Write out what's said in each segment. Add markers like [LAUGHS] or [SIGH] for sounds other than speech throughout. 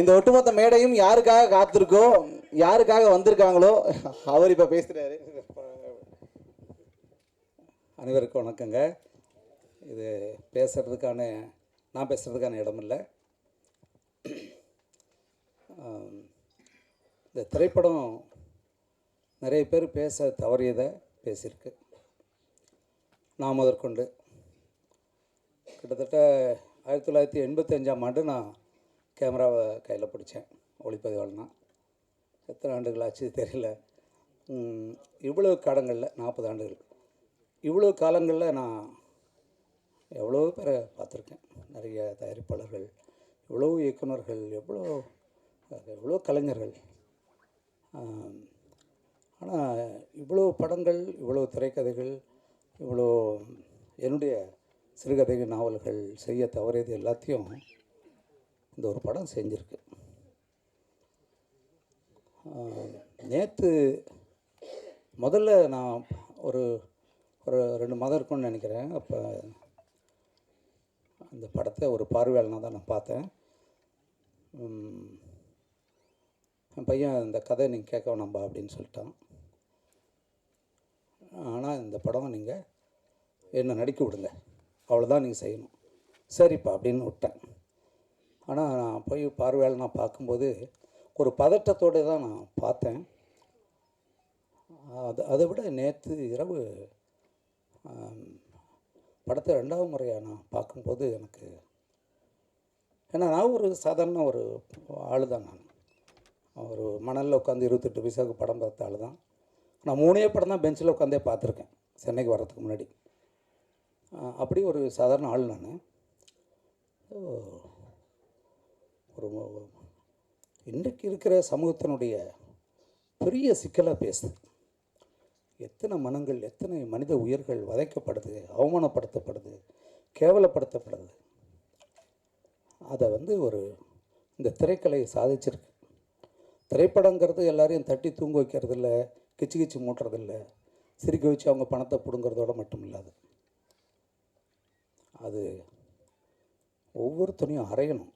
இந்த ஒட்டுமொத்த மேடையும் யாருக்காக காத்திருக்கோ யாருக்காக வந்திருக்காங்களோ அவர் இப்போ பேசுகிறாரு அனைவருக்கும் வணக்கங்க. இது பேசுகிறதுக்கான நான் பேசுகிறதுக்கான இடம் இல்லை இந்த திரைப்படம் நிறைய பேர் பேச தவறியதை பேசியிருக்கு. நான் முதற்கொண்டு. கிட்டத்தட்ட ஆயிரத்தி தொள்ளாயிரத்தி எண்பத்தஞ்சாம் ஆண்டு நான் கேமராவை கையில் பிடிச்சேன். ஒளிப்பதிவாளனா எத்தனை ஆண்டுகள் ஆச்சு [LAUGHS] தெரியல. இவ்வளோ காலங்களில் நாற்பது ஆண்டுகள். இவ்வளோ காலங்களில் நான் எவ்வளோ பேரை பார்த்துருக்கேன். நிறைய தயாரிப்பாளர்கள் எவ்வளோ இயக்குனர்கள் எவ்வளோ எவ்வளோ கலைஞர்கள். ஆனால் இவ்வளோ படங்கள் இவ்வளோ திரைக்கதைகள் இவ்வளோ என்னுடைய சிறுகதைகள் நாவல்கள் செய்ய தவறியது எல்லாத்தையும் இந்த ஒரு படம் செஞ்சுருக்கு. நேற்று முதல்ல நான் ஒரு ஒரு ரெண்டு மாதம் இருக்கும்னு நினைக்கிறேன். அப்போ அந்த படத்தை ஒரு பார்வையாளனாக தான் நான் பார்த்தேன். என் பையன் இந்த கதை நீங்கள் கேட்க வேணாம்பா அப்படின்னு சொல்லிட்டான். ஆனால் இந்த படம் நீங்கள் என்னை நடிக்க விடுங்க. அவ்வளோதான் நீங்கள் செய்யணும். சரிப்பா அப்படின்னு விட்டேன். ஆனால் நான் போய் பார்வையால் நான் பார்க்கும்போது ஒரு பதட்டத்தோடு தான் நான் பார்த்தேன். அது அதை விட நேற்று இரவு படத்தை ரெண்டாவது முறையாக நான் பார்க்கும்போது எனக்கு ஏன்னா நான் ஒரு சாதாரண ஒரு ஆள் தான் நான். ஒரு மணலில் உட்காந்து இருபத்தெட்டு பைசாவுக்கு படம் பார்த்த ஆள் தான். நான் மூணே படம் தான் பெஞ்சில் உட்காந்தே பார்த்துருக்கேன் சென்னைக்கு வர்றதுக்கு முன்னாடி. அப்படி ஒரு சாதாரண ஆள் நான். ஒரு இன்றைக்கு இருக்கிற சமூகத்தினுடைய பெரிய சிக்கலாக பேசுது. எத்தனை மனங்கள் எத்தனை மனித உயிர்கள் வதைக்கப்படுது அவமானப்படுத்தப்படுது கேவலப்படுத்தப்படுது. அதை வந்து ஒரு இந்த திரைக்கலை சாதிச்சிருக்கு. திரைப்படங்கிறது எல்லாரையும் தட்டி தூங்க வைக்கிறது இல்லை கிச்சு கிச்சு மூட்டுறதில்ல. சிரிக்க வச்சு அவங்க பணத்தை பிடுங்கிறதோட மட்டும் இல்லாது அது ஒவ்வொருத்தனையும் அறையணும்.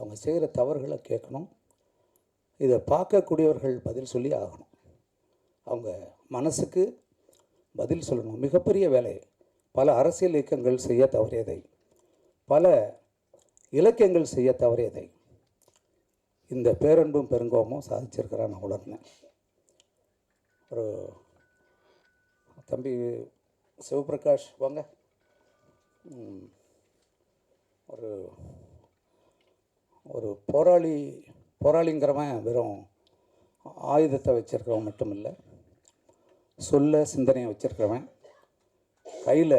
அவங்க செய்கிற தவறுகளை கேட்கணும். இதை பார்க்கக்கூடியவர்கள் பதில் சொல்லி ஆகணும். அவங்க மனசுக்கு பதில் சொல்லணும். மிகப்பெரிய வேலை. பல அரசியல் இயக்கங்கள் செய்ய தவறியதை. பல இலக்கியங்கள் செய்ய தவறியதை. இந்த பேரன்பும் பெருங்கோமும் சாதிச்சிருக்கிறான் நான் உணர்ந்தேன். ஒரு தம்பி சிவபிரகாஷ் வாங்க. ஒரு ஒரு போராளி போராளிங்கிறவன் வெறும் ஆயுதத்தை வச்சுருக்கவன் மட்டும் இல்லை சொல்ல சிந்தனையை வச்சுருக்கிறவன் கையில்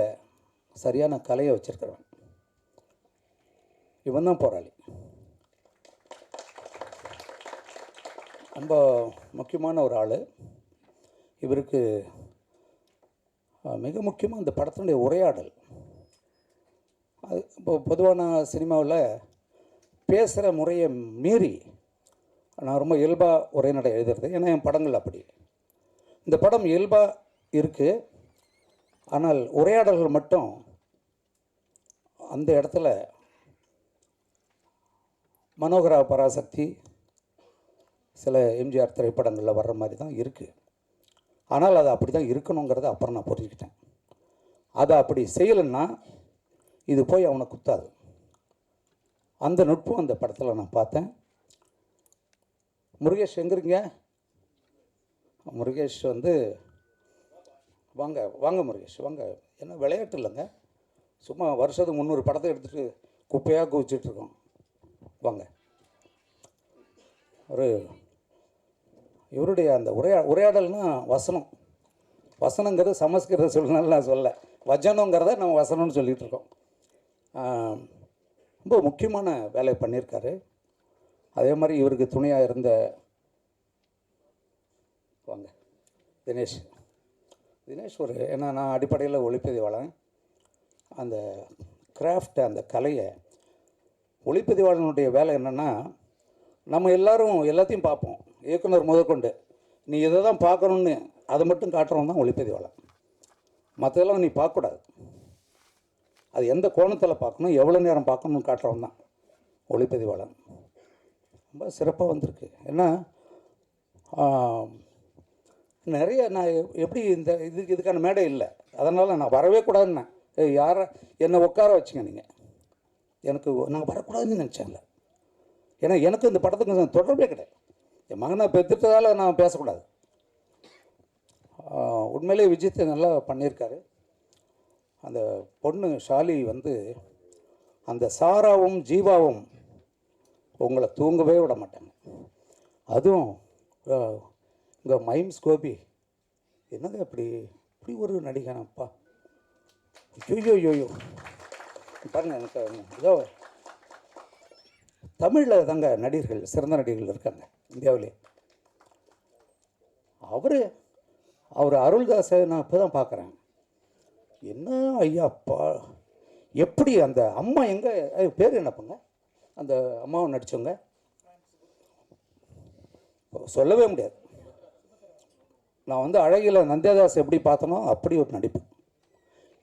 சரியான கலையை வச்சுருக்கிறவன். இவன் தான் போராளி. ரொம்ப முக்கியமான ஒரு ஆள். இவருக்கு மிக முக்கியமாக இந்த படத்தினுடைய உரையாடல். அது இப்போ பொதுவான சினிமாவில் பேசுகிற முறையை மீறி நான் ரொம்ப இயல்பாக உரைநடை எழுதுறது. ஏன்னா என் படங்கள் அப்படி. இந்த படம் இயல்பாக இருக்குது ஆனால் உரையாடல்கள் மட்டும் அந்த இடத்துல மனோகரா பராசக்தி சில எம்ஜிஆர் திரைப்படங்களில் வர்ற மாதிரி தான் இருக்குது ஆனால் அது அப்படி தான் இருக்கணுங்கிறத அப்புறம் நான் புரிஞ்சுக்கிட்டேன். அதை அப்படி செய்யலைன்னா இது போய் அவனை குத்தாது. அந்த நுட்பம் அந்த படத்தில் நான் பார்த்தேன். முருகேஷ் எங்கிருங்க? முருகேஷ் வந்து வாங்க வாங்க முருகேஷ் வாங்க. என்ன விளையாட்டு இல்லைங்க. சும்மா வருஷத்துக்கு முந்நூறு படத்தை எடுத்துகிட்டு குப்பையாக குவிச்சிட்ருக்கோம் வாங்க. ஒரு இவருடைய அந்த உரையா உரையாடல்னா வசனம். வசனங்கிறது சமஸ்கிருத சொல்லணும்னு நான் சொல்ல வஜனங்கிறத நம்ம வசனம்னு சொல்லிகிட்ருக்கோம் ரொம்ப முக்கியமான வேலை பண்ணியிருக்காரு. அதே மாதிரி இவருக்கு துணையாக இருந்த வாங்க தினேஷ். தினேஷ் ஒரு ஏன்னா நான் அடிப்படையில் ஒளிப்பதிவாளன். அந்த கிராஃப்ட் அந்த கலையை ஒளிப்பதிவாளனுடைய வேலை என்னென்னா நம்ம எல்லோரும் எல்லாத்தையும் பார்ப்போம். இயக்குனர் முதற்கொண்டு. நீ இதை தான் பார்க்கணுன்னு அதை மட்டும் காட்டுறவன் தான் ஒளிப்பதிவாளன். மற்றதெல்லாம் நீ பார்க்கக்கூடாது. அது எந்த கோணத்தில் பார்க்கணும் எவ்வளோ நேரம் பார்க்கணும்னு காட்டுறவன் தான். ஒளிப்பதிவாளன். ரொம்ப சிறப்பாக வந்திருக்கு. ஏன்னா நிறைய நான் எப்படி இந்த இதுக்கு இதுக்கான மேடை இல்லை. அதனால் நான் வரவே கூடாதுன்னே யாரை என்னை உட்கார வச்சுங்க நீங்கள் எனக்கு நான் வரக்கூடாதுன்னு நினச்சேன்ல ஏன்னா எனக்கு இந்த படத்துக்கு தொடர்பே கிடையாது. என் மகனை பெற்றுட்டதால் நான் பேசக்கூடாது. உண்மையிலேயே உண்மையிலே நல்லா பண்ணியிருக்காரு. அந்த பொண்ணு ஷாலி வந்து அந்த சாராவும் ஜீவாவும் உங்களை தூங்கவே விட மாட்டாங்க. அதுவும் இங்கே மைம்ஸ் கோபி என்னங்க அப்படி? இப்படி ஒரு நடிகனப்பா? ஐயோ ஐயோ பாருங்க எனக்கு ஏதோ தமிழில் தாங்க நடிகர்கள் சிறந்த நடிகர்கள் இருக்காங்க இந்தியாவிலே. அவர் அவர் அருள்தாசை நான் இப்போ தான் பார்க்குறேன் என்ன ஐயாப்பா எப்படி அந்த அம்மா எங்கே பேர் என்னப்பங்க? அந்த அம்மாவை நடித்தவங்க சொல்லவே முடியாது. நான் வந்து அழகில் நந்தியாதாஸ் எப்படி பார்த்தனோ அப்படி ஒரு நடிப்பு.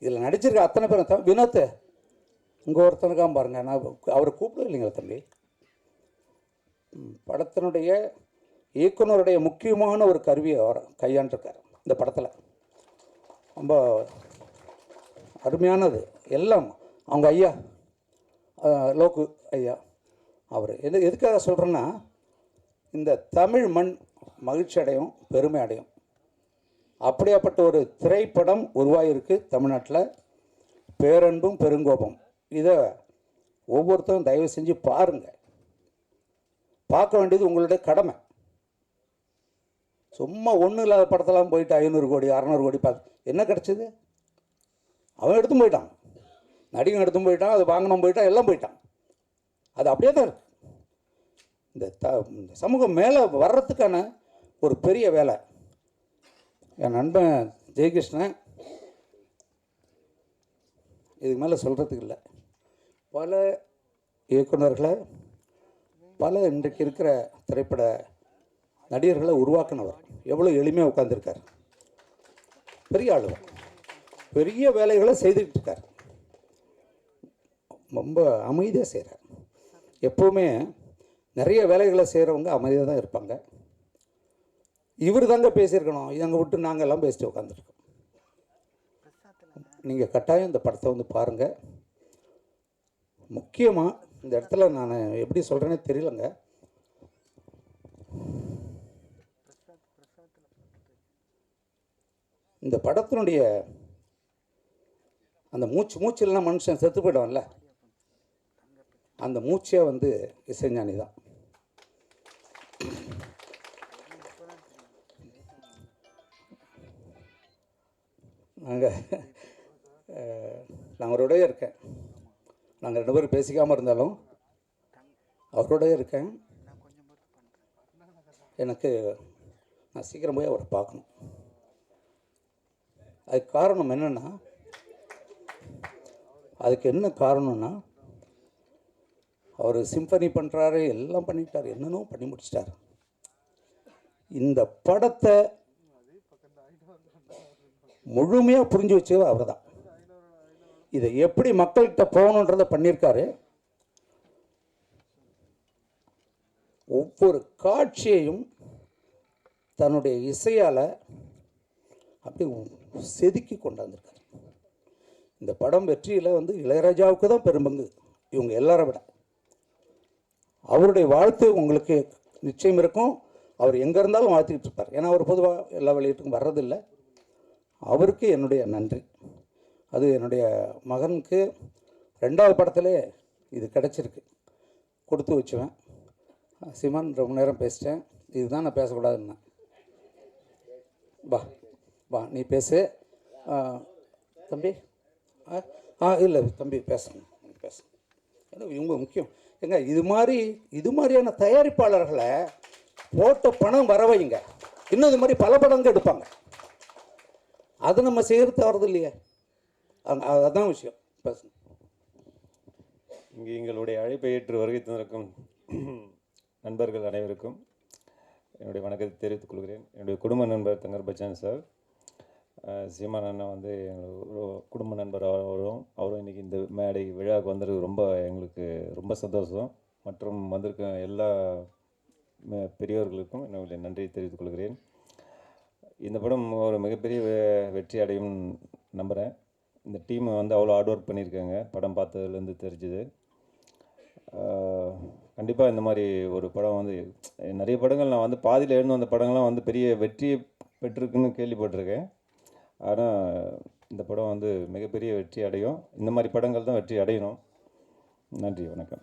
இதில் நடிச்சிருக்க அத்தனை பேரும் தான். வினோத் இங்கே ஒருத்தனுக்காக பாருங்க. நான் அவரை கூப்பிடுவ இல்லைங்களா தம்பி. படத்தினுடைய இயக்குனருடைய முக்கியமான ஒரு கருவியை அவர் கையாண்டிருக்கார் இந்த படத்தில். ரொம்ப அருமையானது. எல்லாம் அவங்க ஐயா லோக்கு ஐயா அவர். எது எதுக்காக சொல்கிறேன்னா இந்த தமிழ் மண் மகிழ்ச்சி அடையும் பெருமை அடையும் அப்படியாப்பட்ட ஒரு திரைப்படம் உருவாகியிருக்கு தமிழ்நாட்டில். பேரன்பும் பெருங்கோபம். இதை ஒவ்வொருத்தரும் தயவு செஞ்சு பாருங்கள் பார்க்க வேண்டியது உங்களுடைய கடமை. சும்மா ஒன்றும் இல்லாத படத்தெல்லாம் போயிட்டு ஐநூறு கோடி அறநூறு கோடி பார்த்து என்ன கிடச்சிது? அவன் எடுத்தும் போயிட்டான். நடிகன் எடுத்தும் போயிட்டான் அது வாங்கணும் போயிட்டான் எல்லாம் போயிட்டான். அது அப்படியே தான் இருக்கு. இந்த த இந்த சமூகம் மேலே வர்றதுக்கான ஒரு பெரிய வேலை. என் நண்பன் ஜெயகிருஷ்ணன் இதுக்கு மேலே சொல்கிறதுக்கு இல்லை. பல இயக்குனர்களை பல இன்றைக்கு இருக்கிற திரைப்பட நடிகர்களை உருவாக்குனவர். எவ்வளோ எளிமையாக உட்காந்துருக்கார் பெரிய ஆளுவர். பெரிய வேலைகளை செய்துக்கிட்டு இருக்கார் ரொம்ப அமைதியாக செய்கிறார் எப்போவுமே நிறைய வேலைகளை செய்கிறவங்க அமைதியாக தான் இருப்பாங்க. இவர் தாங்க பேசியிருக்கணும். எங்கள் விட்டு நாங்கள் எல்லாம் பேசிட்டு உட்காந்துருக்கோம் நீங்கள் கட்டாயம் இந்த படத்தை வந்து பாருங்கள் முக்கியமாக இந்த இடத்துல நான் எப்படி சொல்கிறேனே தெரியலங்க. இந்த படத்தினுடைய அந்த மூச்சு மூச்சு மனுஷன் செத்து போயிடுவான்ல. அந்த மூச்சே வந்து இசைஞானி தான். நாங்கள் நான் அவரோடய இருக்கேன். நாங்கள் ரெண்டு பேரும் பேசிக்காமல் இருந்தாலும் அவரோடய இருக்கேன். எனக்கு நான் சீக்கிரம் போய் அவரை பார்க்கணும். அதுக்கு காரணம் என்னென்னா அதுக்கு என்ன காரணம்னா அவர் சிம்பனி பண்ணுறாரு எல்லாம் பண்ணிட்டார் என்னென்னோ பண்ணி முடிச்சிட்டார். இந்த படத்தை முழுமையாக புரிஞ்சு வச்சது அவர் தான் இதை எப்படி மக்கள்கிட்ட போகணுன்றதை பண்ணியிருக்காரு. ஒவ்வொரு காட்சியையும் தன்னுடைய இசையால் அப்படி செதுக்கி கொண்டாந்துருக்காரு இந்த படம் வெற்றியில் வந்து இளையராஜாவுக்கு தான் பெரும்பங்கு இவங்க எல்லாரை விட. அவருடைய வாழ்த்து உங்களுக்கு நிச்சயம் இருக்கும். அவர் எங்கே இருந்தாலும் வாழ்த்திக்கிட்டு இருப்பார். ஏன்னா அவர் பொதுவாக எல்லா வெளியீட்டுக்கும் வர்றதில்லை. அவருக்கு என்னுடைய நன்றி. அது என்னுடைய மகனுக்கு ரெண்டாவது படத்திலே இது கிடச்சிருக்கு. கொடுத்து வச்சுவேன். சிமான் ரொம்ப நேரம் பேசிட்டேன். இதுதான் நான் பேசக்கூடாதுன்னு வா. வா நீ பேசு. தம்பி? ஆ ஆ இல்லை தம்பி பேசணும் பேசணும் ஏன்னா இவங்க முக்கியம். ஏங்க இது மாதிரி இது மாதிரியான தயாரிப்பாளர்களை போட்ட பணம் வர வைங்க. இன்னும் இது மாதிரி பல படங்கள் எடுப்பாங்க. அதை நம்ம செய்கிறது வர்றது இல்லையே. அங்க- அதுதான் விஷயம். பேசணும் இங்கு எங்களுடைய அழைப்பை ஏற்று வருகை தந்திருக்கும் [CLEARS THROAT] நண்பர்கள் அனைவருக்கும் என்னுடைய வணக்கத்தை தெரிவித்துக் கொள்கிறேன். என்னுடைய குடும்ப நண்பர் தங்கர் பச்சான் சார். சீமான் அண்ணா வந்து எங்களுக்கு ஒரு குடும்ப நண்பர் அவரும் அவரும் இன்றைக்கி இந்த மேடை விழாவுக்கு வந்தது ரொம்ப எங்களுக்கு ரொம்ப சந்தோஷம். மற்றும் வந்திருக்க எல்லா பெரியவர்களுக்கும் பெரியோர்களுக்கும் என்னுடைய நன்றியை தெரிவித்துக் கொள்கிறேன். இந்த படம் ஒரு மிகப்பெரிய வெற்றி அடையும் நம்புகிறேன் இந்த டீம் வந்து அவ்வளோ ஹார்ட் ஒர்க் பண்ணியிருக்காங்க. படம் பார்த்ததுலேருந்து தெரிஞ்சுது. கண்டிப்பாக இந்த மாதிரி ஒரு படம் வந்து நிறைய படங்கள் நான் வந்து பாதியில் எழுந்து வந்த படங்கள்லாம் வந்து பெரிய வெற்றியை பெற்றிருக்குன்னு கேள்விப்பட்டிருக்கேன். ஆனால் இந்த படம் வந்து மிகப்பெரிய வெற்றி அடையும். இந்த மாதிரி படங்கள் தான் வெற்றி அடையணும். நன்றி வணக்கம்.